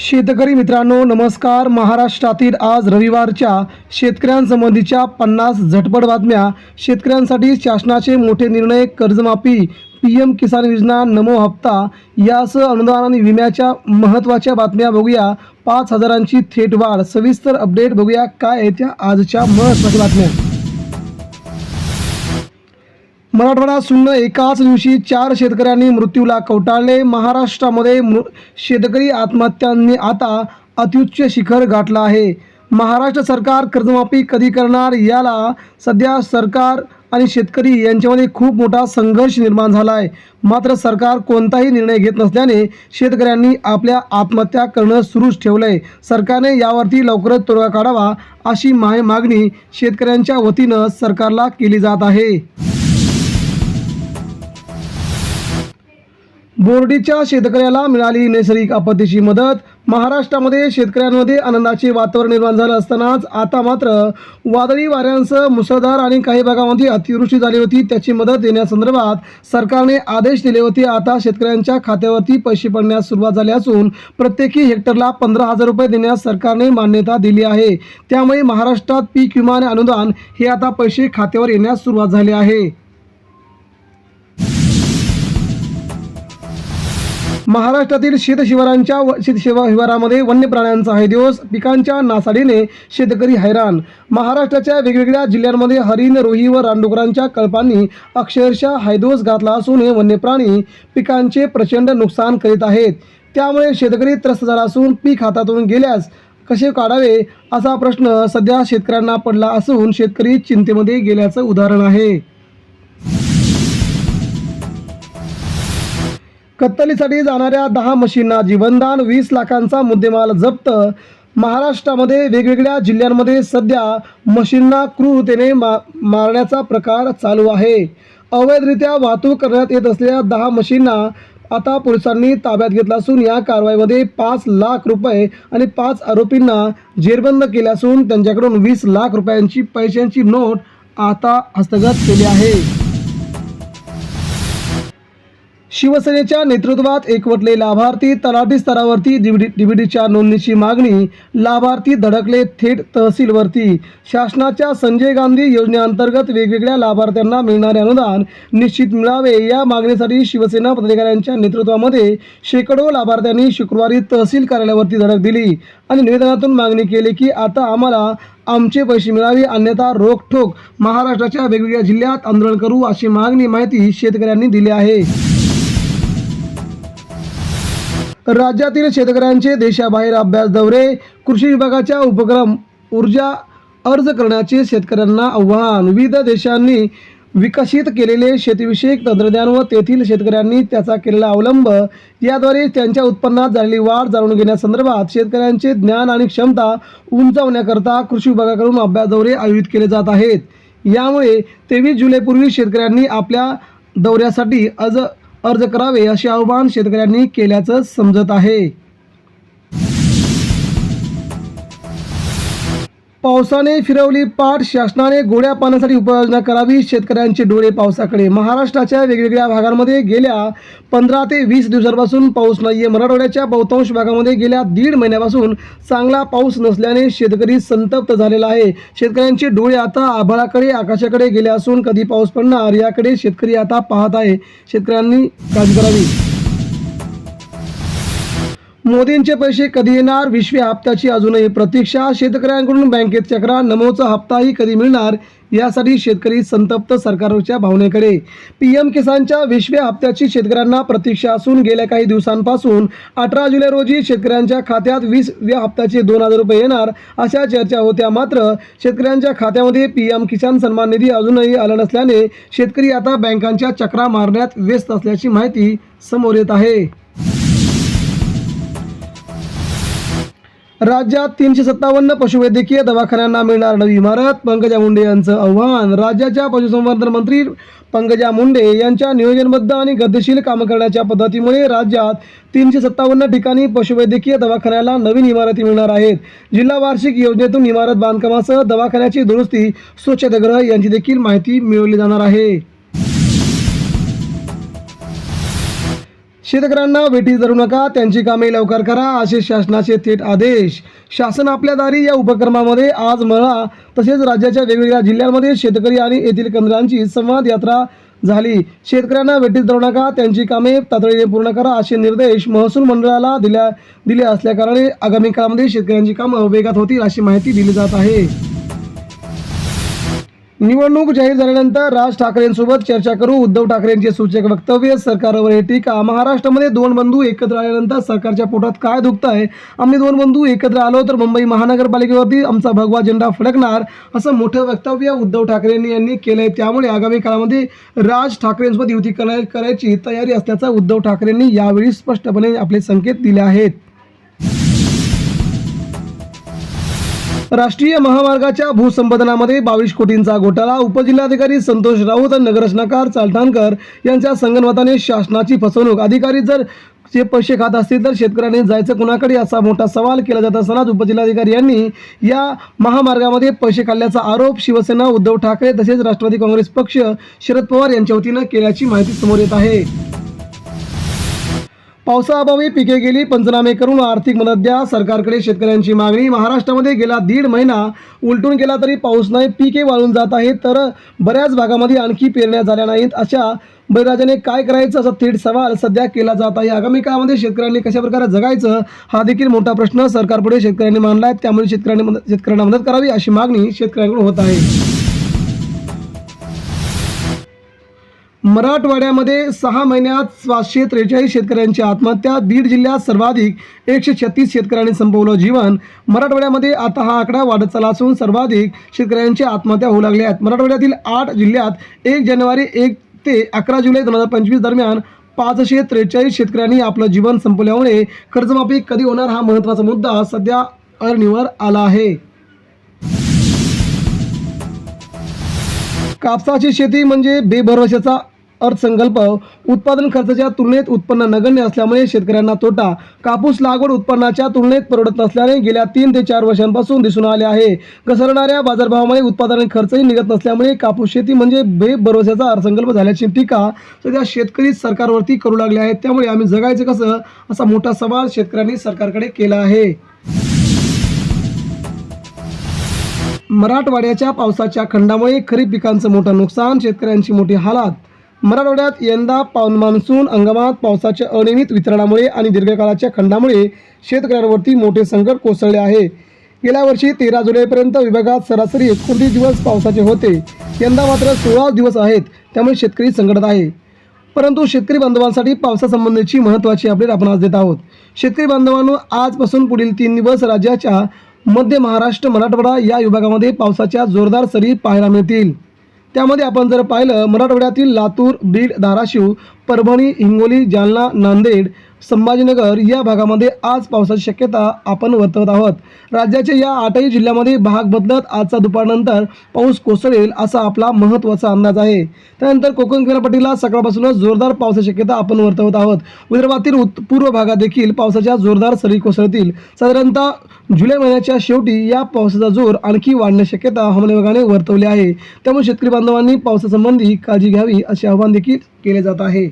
शेतकरी मित्रांनो नमस्कार. महाराष्ट्रातील आज रविवारच्या शेतकऱ्यांसंबंधीच्या पन्नास झटपट बातम्या. शेतकऱ्यांसाठी शासनाचे मोठे निर्णय कर्जमाफी पी एम किसान योजना नमो हप्ता यासह अनुदान आणि विम्याच्या महत्त्वाच्या बातम्या बघूया. पाच हजारांची थेट वाढ. सविस्तर अपडेट बघूया. काय आहे त्या आजच्या महत्त्वाच्या बातम्या? मराठवाडा शून्य एकाच दिवशी चार शेतकऱ्यांनी मृत्यूला कवटाळले. महाराष्ट्रामध्ये मृ शेतकरी आत्महत्यांनी आता अत्युच्च शिखर गाठलं आहे. महाराष्ट्र सरकार कर्जमाफी कधी करणार याला सध्या सरकार आणि शेतकरी यांच्यामध्ये खूप मोठा संघर्ष निर्माण झाला आहे मात्र सरकार कोणताही निर्णय घेत नसल्याने शेतकऱ्यांनी आपल्या आत्महत्या करणं सुरूच ठेवलं आहे सरकारने यावरती लवकरच तोडगा काढावा अशी माय मागणी शेतकऱ्यांच्या वतीनं सरकारला केली जात आहे. बोर्डीच्या शेतकऱ्याला मिळाली नैसर्गिक आपत्तीची मदत. महाराष्ट्रामध्ये शेतकऱ्यांमध्ये आनंदाचे वातावरण निर्माण झालं असतानाच आता मात्र वादळी वाऱ्यांसह मुसळधार आणि काही भागामध्ये अतिवृष्टी झाली होती. त्याची मदत देण्यासंदर्भात सरकारने आदेश दिले होते. आता शेतकऱ्यांच्या खात्यावरती पैसे पडण्यास सुरुवात झाली असून प्रत्येकी हेक्टरला पंधरा हजार रुपये देण्यास सरकारने मान्यता दिली आहे. त्यामुळे महाराष्ट्रात पीक विमा आणि अनुदान हे आता पैसे खात्यावर येण्यास सुरुवात झाली आहे. महाराष्ट्रातील शेतशिवारांच्या व शिवारामध्ये वन्य प्राण्यांचा आहे दिवस. पिकांच्या नासाडीने शेतकरी हैराण. महाराष्ट्राच्या वेगवेगळ्या जिल्ह्यांमध्ये हरिण रोही व रानडुकरांच्या कळपांनी अक्षरशः हैदोस घातला असून हे वन्य प्राणी पिकांचे प्रचंड नुकसान करीत आहेत. त्यामुळे शेतकरी त्रस्त झाला असून पीक हातातून गेल्यास कसे काढावे असा प्रश्न सध्या शेतकऱ्यांना पडला असून शेतकरी चिंतेमध्ये गेल्याचं उदाहरण आहे. कत्तलीसाठी जाणाऱ्या दहा मशींना जीवनदान वीस लाखांचा मुद्देमाल जप्त. महाराष्ट्रामध्ये वेगवेगळ्या जिल्ह्यांमध्ये सध्या मशींना क्रूरतेने मा मारण्याचा प्रकार चालू आहे. अवैधरित्या वाहतूक करण्यात येत असलेल्या दहा मशींना आता पोलिसांनी ताब्यात घेतला असून या कारवाईमध्ये पाच लाख रुपये आणि पाच आरोपींना जेरबंद केले असून त्यांच्याकडून वीस लाख रुपयांची पैशांची नोट आता हस्तगत केली आहे. शिवसेनेच्या नेतृत्वात एकवटले लाभार्थी तलाठी स्तरावरती डीबीडी डीबीडीच्या नोंदणीची मागणी लाभार्थी धडकले थेट तहसीलवरती. शासनाच्या संजय गांधी योजनेअंतर्गत वेगवेगळ्या लाभार्थ्यांना मिळणारे अनुदान निश्चित मिळावे या मागणीसाठी शिवसेना पदाधिकाऱ्यांच्या नेतृत्वामध्ये शेकडो लाभार्थ्यांनी शुक्रवारी तहसील कार्यालयावरती धडक दिली आणि निवेदनातून मागणी केली की आता आम्हाला आमचे पैसे मिळावे अन्यथा रोखठोक महाराष्ट्राच्या वेगवेगळ्या जिल्ह्यात आंदोलन करू अशी मागणी माहिती शेतकऱ्यांनी दिली आहे. राज्यातील शेतकऱ्यांचे देशाबाहेर अभ्यास दौरे कृषी विभागाच्या उपक्रम ऊर्जा अर्ज करण्याचे शेतकऱ्यांना आव्हान. विविध देशांनी विकसित केलेले शेतीविषयक तंत्रज्ञान व तेथील शेतकऱ्यांनी त्याचा केलेला अवलंब याद्वारे त्यांच्या उत्पन्नात झालेली वाढ जाणून घेण्यासंदर्भात शेतकऱ्यांचे ज्ञान आणि क्षमता उंचावण्याकरता कृषी विभागाकडून अभ्यास दौरे आयोजित केले जात आहेत. यामुळे तेवीस जुलैपूर्वी शेतकऱ्यांनी आपल्या दौऱ्यासाठी अर्ज अर्ज करावे असे आवाहन शेतकऱ्यांनी केल्याचं समजत आहे. पावसाने फिरवली पाठ शासनाने गोड्या पाण्यासाठी उपाययोजना करावी शेतकऱ्यांचे डोळे पावसाकडे. महाराष्ट्राच्या वेगवेगळ्या भागांमध्ये गेल्या पंधरा ते वीस दिवसांपासून पाऊस नाही आहे मराठवाड्याच्या बहुतांश भागामध्ये गेल्या दीड महिन्यापासून चांगला पाऊस नसल्याने शेतकरी संतप्त झालेला आहे. शेतकऱ्यांचे डोळे आता आभाळाकडे आकाशाकडे गेले असून कधी पाऊस पडणार याकडे शेतकरी आता पाहत आहे. शेतकऱ्यांनी काळजी करावी. मोदींचे पैसे कधी येणार? विश्व हप्त्याची अजूनही प्रतीक्षा. शेतकऱ्यांकडून बँकेत चक्रा. नमोचा हप्ताही कधी मिळणार? यासाठी शेतकरी संतप्त सरकारच्या भावनेकडे. पी एम किसानच्या विश्व हप्त्याची शेतकऱ्यांना प्रतीक्षा असून गेल्या काही दिवसांपासून अठरा जुलै रोजी शेतकऱ्यांच्या खात्यात वीस व्या हप्त्याचे दोन हजार रुपये येणार अशा चर्चा होत्या. मात्र शेतकऱ्यांच्या खात्यामध्ये पी एम किसान सन्मान निधी अजूनही आला नसल्याने शेतकरी आता बँकांच्या चक्रा मारण्यात व्यस्त असल्याची माहिती समोर येत आहे. राज्यात तीनशे सत्तावन्न पशुवैद्यकीय दवाखान्यांना मिळणार नवी इमारत. पंकजा मुंडे यांचं आव्हान. राज्याच्या पशुसंवर्धन मंत्री पंकजा मुंडे यांच्या नियोजनबद्ध आणि गतिशील काम करण्याच्या पद्धतीमुळे राज्यात तीनशे सत्तावन्न ठिकाणी पशुवैद्यकीय दवाखान्याला नवीन इमारती मिळणार आहेत. जिल्हा वार्षिक योजनेतून इमारत बांधकामासह दवाखान्याची दुरुस्ती स्वच्छतागृह यांची देखील माहिती मिळवली जाणार आहे. शेतकऱ्यांना वेठी धरू नका त्यांची कामे लवकर करा असे शासनाचे थेट आदेश. शासन आपल्या दारी या उपक्रमामध्ये आज मळा तसेच राज्याच्या वेगवेगळ्या जिल्ह्यांमध्ये शेतकरी आणि येथील केंद्रांची संवाद यात्रा झाली. शेतकऱ्यांना वेठीत धरू नका त्यांची कामे तातडीने पूर्ण करा असे निर्देश महसूल मंडळाला दिल्या दिले असल्याकारणे आगामी काळामध्ये शेतकऱ्यांची कामं वेगात होतील अशी माहिती दिली जात आहे. निवडणूक जाहीर झाल्यानंतर राज ठाकरेंसोबत चर्चा करू. उद्धव ठाकरेंचे सूचक वक्तव्य सरकारवर हे टीका. महाराष्ट्रामध्ये दोन बंधू एकत्र आल्यानंतर सरकारच्या पोटात काय दुखत आहे आम्ही दोन बंधू एकत्र आलो तर मुंबई महानगरपालिकेवरती आमचा भगवा झेंडा फडकणार असं मोठं वक्तव्य उद्धव ठाकरेंनी यांनी केलं आहे त्यामुळे आगामी काळामध्ये राज ठाकरेंसोबत युती कराय करायची तयारी असल्याचा उद्धव ठाकरेंनी यावेळी स्पष्टपणे आपले संकेत दिले आहेत. राष्ट्रीय महामार्गाच्या भूसंपादनामध्ये बावीस कोटींचा घोटाळा उपजिल्हाधिकारी संतोष राऊत आणि नगररचनाकार चालठाणकर यांच्या संगणमताने शासनाची फसवणूक. अधिकारी जर जे पैसे खात असतील तर शेतकऱ्यांनी जायचं कुणाकडे असा मोठा सवाल केला जात असतानाच उपजिल्हाधिकारी यांनी या महामार्गामध्ये पैसे खाल्ल्याचा आरोप शिवसेना उद्धव ठाकरे तसेच राष्ट्रवादी काँग्रेस पक्ष शरद पवार यांच्या वतीनं केल्याची माहिती समोर येत आहे. पावसाअभावी पिके गेली पंचनामे करून आर्थिक मदत द्या. सरकारकडे शेतकऱ्यांची मागणी. महाराष्ट्रामध्ये गेला दीड महिना. उलटून गेला तरी पाऊस नाही. पिके वाळून जात आहेत तर बऱ्याच भागामध्ये आणखी पेरण्या झाल्या नाहीत. अशा बळीराजाने काय करायचं असा थेट सवाल सध्या केला जात आहे. आगामी काळामध्ये शेतकऱ्यांनी कशा प्रकारे जगायचं हा देखील मोठा प्रश्न सरकारपुढे शेतकऱ्यांनी मांडला आहे त्यामुळे शेतकऱ्यांनी मदत शेतकऱ्यांना मदत करावी अशी मागणी शेतकऱ्यांकडून होत आहे. मराठवाड्यामध्ये सहा महिन्यात सातशे त्रेचाळीस शेतकऱ्यांची आत्महत्या बीड जिल्ह्यात सर्वाधिक एकशे छत्तीस शेतकऱ्यांनी संपवलं जीवन. मराठवाड्यामध्ये आता हा आकडा वाढत चालला असून सर्वाधिक शेतकऱ्यांची आत्महत्या होऊ लागल्या आहेत. मराठवाड्यातील आठ जिल्ह्यात एक जानेवारी एक ते अकरा जुलै दोन हजार पंचवीस दरम्यान पाचशे त्रेचाळीस शेतकऱ्यांनी आपलं जीवन संपवल्यामुळे कर्जमाफी कधी होणार हा महत्त्वाचा मुद्दा सध्या अरणीवर आला आहे. कापसाची शेती म्हणजे बेभरवशाचा अर्थसंकल्प उत्पादन खर्चाच्या तुलनेत उत्पन्न नगण्य असल्यामुळे शेतकऱ्यांना तोटा. कापूस लागवड उत्पन्नाच्या तुलनेत परवडत नसल्याने गेल्या तीन ते चार वर्षांपासून दिसून आले आहे. घसरणाऱ्या बाजारभावामुळे उत्पादन खर्चही निघत नसल्यामुळे कापूस शेती म्हणजे बेभरवशाचा अर्थसंकल्प झाल्याची टीका सध्या शेतकरी सरकारवरती करू लागले आहेत. त्यामुळे आम्ही जगायचं कसं? असा मोठा सवाल शेतकऱ्यांनी सरकारकडे केला आहे. मराठवाड्याच्या पावसाच्या खंडामुळे खरीप पिकांचं मोठं नुकसान शेतकऱ्यांची मोठी हालात. मराठवाड्यात यंदा पाऊन मान्सून हंगामात पावसाच्या अनियमित वितरणामुळे आणि दीर्घकाळाच्या खंडामुळे शेतकऱ्यांवरती मोठे संकट कोसळले आहे. गेल्या वर्षी तेरा जुलैपर्यंत विभागात सरासरी एकोणतीस दिवस पावसाचे होते. यंदा मात्र सोळा दिवस आहेत त्यामुळे शेतकरी संकटात आहे. परंतु शेतकरी बांधवांसाठी पावसासंबंधीची महत्त्वाची अपडेट आपण आज देत आहोत. शेतकरी बांधवांनो आजपासून पुढील तीन दिवस राज्याच्या मध्य महाराष्ट्र मराठवाडा या विभागामध्ये पावसाच्या जोरदार सरी पाहायला मिळतील. त्यामध्ये आपण जर पाहिलं मराठवाड्यातील लातूर बीड धाराशिव परभणी हिंगोली जालना नांदेड संभाजीनगर या भागामध्ये आज पावसाची शक्यता आपण वर्तवत आहोत. राज्याच्या या आठही जिल्ह्यामध्ये भाग बदलत आजचा दुपारनंतर पाऊस कोसळेल असा आपला महत्त्वाचा अंदाज आहे. त्यानंतर कोकण किनारपट्टीला सकाळपासूनच जोरदार पावसाची शक्यता आपण वर्तवत आहोत. विदर्भातील उत् पूर्व भागात देखील पावसाच्या जोरदार सरी कोसळतील. साधारणतः जुलै महिन्याच्या शेवटी या पावसाचा जोर आणखी वाढण्याची शक्यता हवामान विभागाने वर्तवली आहे. त्यामुळे शेतकरी बांधवांनी पावसासंबंधी काळजी घ्यावी असे आवाहन देखील केले जात आहे.